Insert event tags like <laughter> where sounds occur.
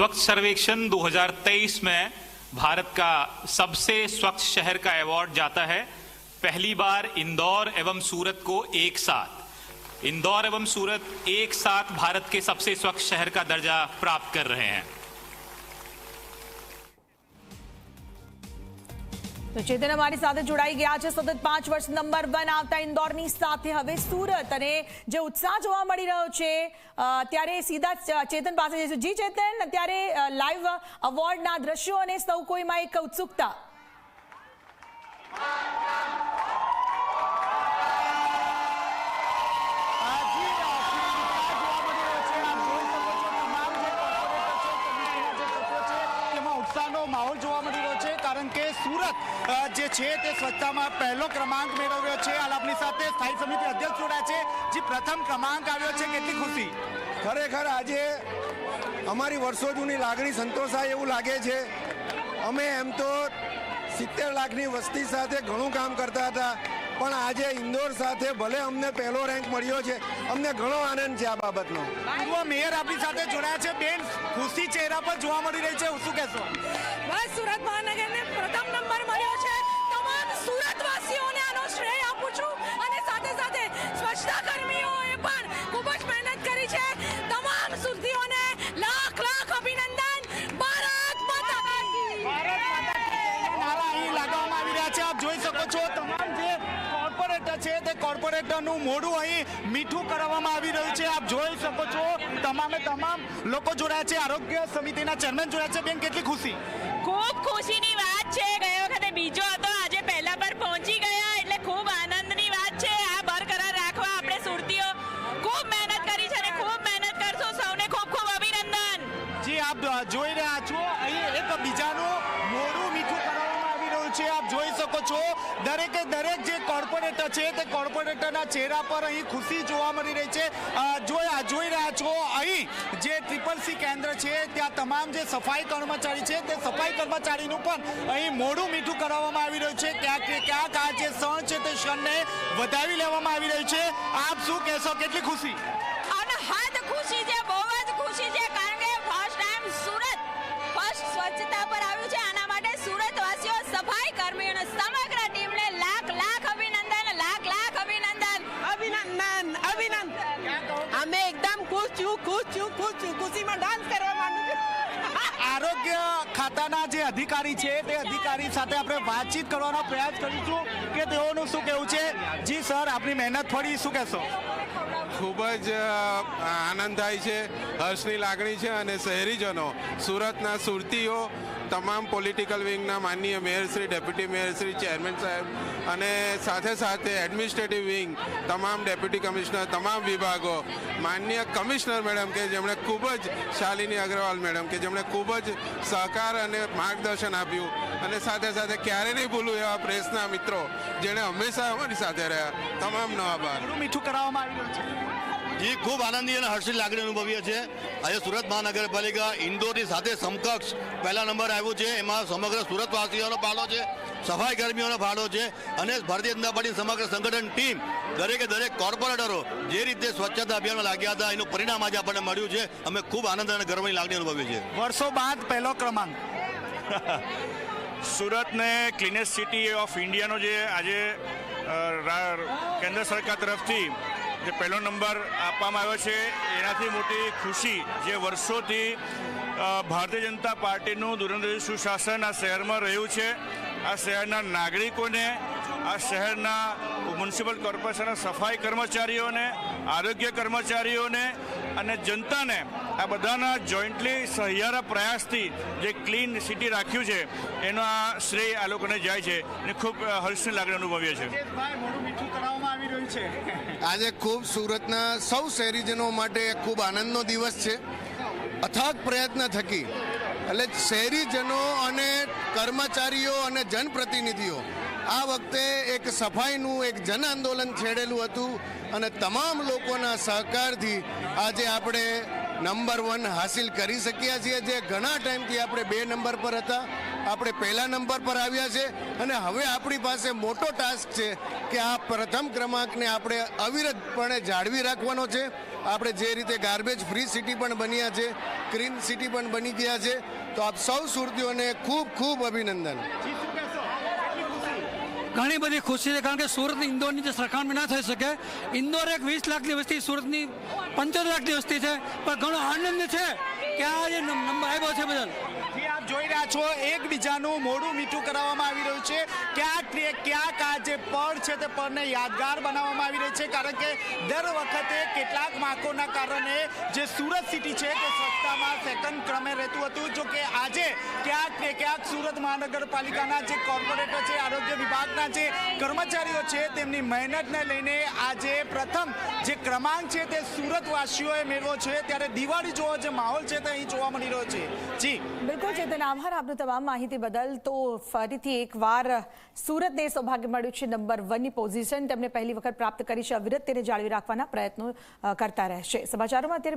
स्वच्छ सर्वेक्षण 2023 में भारत का सबसे स्वच्छ शहर का अवार्ड जाता है। पहली बार इंदौर एवं सूरत को एक साथ। इंदौर एवं सूरत एक साथ भारत के सबसे स्वच्छ शहर का दर्जा प्राप्त कर रहे हैं। તો ચેતન અમારી સાથે જોડાઈ ગયા છે. સતત પાંચ વર્ષ નંબર વન આવતા ઇન્દોરની સાથે હવે સુરત અને જે ઉત્સાહ જોવા મળી રહ્યો છે ત્યારે સીધા ચેતન પાસે જઈશું. જી ચેતન, અત્યારે લાઈવ અવોર્ડના દ્રશ્યો અને સૌ કોઈમાં એક ઉત્સુકતા. માહોલ જોવા મળી કારણ કે સુરત જે છે તે સ્વચ્છતામાં પહેલો ક્રમાંક મેળવ્યો છે. હાલ આપણી સાથે સ્થાયી સમિતિ અધ્યક્ષ જોડાયા છે. જે પ્રથમ ક્રમાંક આવ્યો છે કેટલી ખુશી? ખરેખર આજે અમારી વર્ષો જૂની લાગણી સંતોષાય એવું લાગે છે. અમે એમ તો સિત્તેર લાખની વસ્તી સાથે ઘણું કામ કરતા હતા પણ આજે ઇન્દોર સાથે ભલે અમને પહેલો રેન્ક મળ્યો છે અમને ઘણો આનંદ છે આ બાબતનો. પૂર્વ મેયર આપણી સાથે જોડાયા છે. બેન ખુશી ચહેરા પર જોવા મળી રહી છે. શું કહેશો? છો તમામ જે કોર્પોરેટર છે તે કોર્પોરેટરનું મોઢું અહીં મીઠું કરવામાં આવી રહ્યું છે. આપ જોઈ શકો છો, તમામે તમામ લોકો જોડાયા છે. આરોગ્ય સમિતિના ચેરમેન જોડાયા છે. બેન, કેટલી ખુશી? ખૂબ ખુશીની વાત છે. ગયા વખતે બીજો હતો. જોઈ શકો છો. દરેકે દરેક જે કોર્પોરેટર છે તે કોર્પોરેટરના ચહેરા પર અહીં ખુશી જોવા મળી રહી છે. જોયા જોઈ રહ્યા છો અહીં જે ટ્રિપલ સી કેન્દ્ર છે, ત્યાં તમામ જે સફાઈ કર્મચારી છે, તે સફાઈ કર્મચારીનું પણ અહીં મોઢું મીઠું કરાવવામાં આવી રહ્યું છે. ક્યાંક ક્યાંક આ જે ક્ષણ છે તે ક્ષણને વધાવી લેવામાં આવી રહ્યું છે. આપ શું કહેશો? કેટલી ખુશી? આરોગ્ય ખાતાના જે અધિકારી છે, તે અધિકારી સાથે આપણે વાતચીત કરવાનો પ્રયાસ કરીશું કે તેઓનું શું કહેવું છે? જી સર, આપની મહેનત ફળી શું કહેશો? ખૂબ જ આનંદ થાય છે, હર્ષની લાગણી છે અને શહેરીજનો, સુરતના સુરતીઓ, તમામ પોલિટિકલ વિંગના માનનીય મેયરશ્રી ડેપ્યુટી મેયરશ્રી ચેરમેન સાહેબ અને સાથે સાથે એડમિનિસ્ટ્રેટિવ વિંગ તમામ ડેપ્યુટી કમિશનર તમામ વિભાગો, માનનીય કમિશનર મેડમ કે જેમણે ખૂબ જ શાલિની અગ્રવાલ મેડમ કે જેમણે ખૂબ જ સહકાર અને માર્ગદર્શન આપ્યું. અને સાથે સાથે ક્યારે નહીં ભૂલું એવા પ્રેસના મિત્રો જેણે હંમેશા અમારી સાથે રહ્યા. તમામ નવા બાર મીઠું કરાવવામાં આવી રહ્યું છે. જી ખૂબ આનંદી અને હર્ષિત લાગણી અનુભવીએ છે આજે સુરત મહાનગરપાલિકા ઇન્દોરની સાથે સમકક્ષ પહેલા નંબર આવ્યું છે. એમાં સમગ્ર સુરતવાસીઓનો ફાળો છે સફાઈ કર્મીઓનો ફાળો છે અને ભારતીય જનતા પાર્ટી સમગ્ર સંગઠન ટીમ દરેકે દરેક કોર્પોરેટરો જે રીતે સ્વચ્છતા અભિયાનમાં લાગ્યા હતા એનું પરિણામ આજે આપણને મળ્યું છે. અમે ખૂબ આનંદ અને ગર્વની લાગણી અનુભવીએ છીએ. વર્ષો બાદ પહેલો ક્રમાંક. <laughs> સુરતને ક્લીનેસ્ટ સિટી ઓફ ઇન્ડિયાનો જે આજે કેન્દ્ર સરકાર તરફથી જે પહેલો નંબર આપવામાં આવ્યો છે, એનાથી મોટી ખુશી જે વર્ષોથી ભારતીય જનતા પાર્ટીનું દૂરંદેશી સુશાસન આ શહેરમાં રહ્યું છે. આ શહેરના નાગરિકોને, આ શહેરના મ્યુનિસિપલ કોર્પોરેશનના સફાઈ કર્મચારીઓને, આરોગ્ય કર્મચારીઓને અને જનતાને આ બધાના જોઈન્ટલી સહિયારા પ્રયાસથી જે ક્લીન સિટી રાખ્યું છે એનો આ શ્રેય આ લોકોને જાય છે અને ખૂબ હર્ષની લાગણી અનુભવીએ છે. આજે ખૂબ સુરતના સૌ શહેરીજનો માટે ખૂબ આનંદનો દિવસ છે. અથાગ પ્રયત્ન થકી એટલે શહેરીજનો અને કર્મચારીઓ અને જનપ્રતિનિધિઓ આ વખતે એક સફાઈનું એક જન આંદોલન છેડેલું હતું અને તમામ લોકોના સહકારથી આજે આપણે નંબર વન હાસિલ કરી શક્યા છીએ જે ઘણા ટાઈમથી આપણે બે નંબર પર હતા. આપણે પહેલા નંબર પર આવ્યા છે અને હવે આપણી પાસે મોટો ટાસ્ક છે કે આ પ્રથમ ક્રમાંકને આપણે અવિરતપણે જાળવી રાખવાનો છે. આપણે જે રીતે ગાર્બેજ ફ્રી સિટી પણ બન્યા છે ક્લીન સિટી પણ બની ગયા છે. તો આપ સૌ સુરતીઓને ખૂબ ખૂબ અભિનંદન. ઘણી બધી ખુશી છે કારણ કે સુરત ઇન્દોરની જે સરખામણી ના થઈ શકે. ઇન્દોર એક વીસ લાખની વસ્તી સુરતની પંચોતેર લાખની વસ્તી છે, પણ ઘણો આનંદ છે કે આ જે નંબર આવ્યો છે બદલ. આપ જોઈ રહ્યા છો, એકબીજાનું મોઢું મીઠું કરાવવામાં આવી રહ્યું છે. ક્યાંક ને ક્યાંક આ જે પળ છે તે પળને યાદગાર બનાવવામાં આવી રહી છે, કારણ કે દર વખતે કેટલાક માકોના કારણે જે સુરત સિટી છે તે સ્વચ્છતામાં સેકન્ડ ક્રમે રહેતું હતું. જો કે આજે ક્યાંક ને ક્યાંક સુરત મહાનગરપાલિકાના જે કોર્પોરેટર છે, આરોગ્ય વિભાગના જે કર્મચારીઓ છે, તેમની મહેનતને લઈને આજે પ્રથમ જે ક્રમાંક છે તે સુરતવાસીઓએ મેળવ્યો છે. ત્યારે દિવાળી જોવો જે માહોલ છે તે અહીં જોવા મળી રહ્યો છે. જી. બિલકુલ ચેતન આભાર આપનું તમામ માહિતી બદલ. તો ફરીથી એકવાર સુરતને સૌભાગ્ય મળ્યું છે, નંબર વનની પોઝિશન. તેમને પહેલી વખત પ્રાપ્ત કરી છે અવિરત, તેને જાળવી રાખવાના પ્રયત્નો કરતા રહેશે. સમાચારોમાં અત્યારે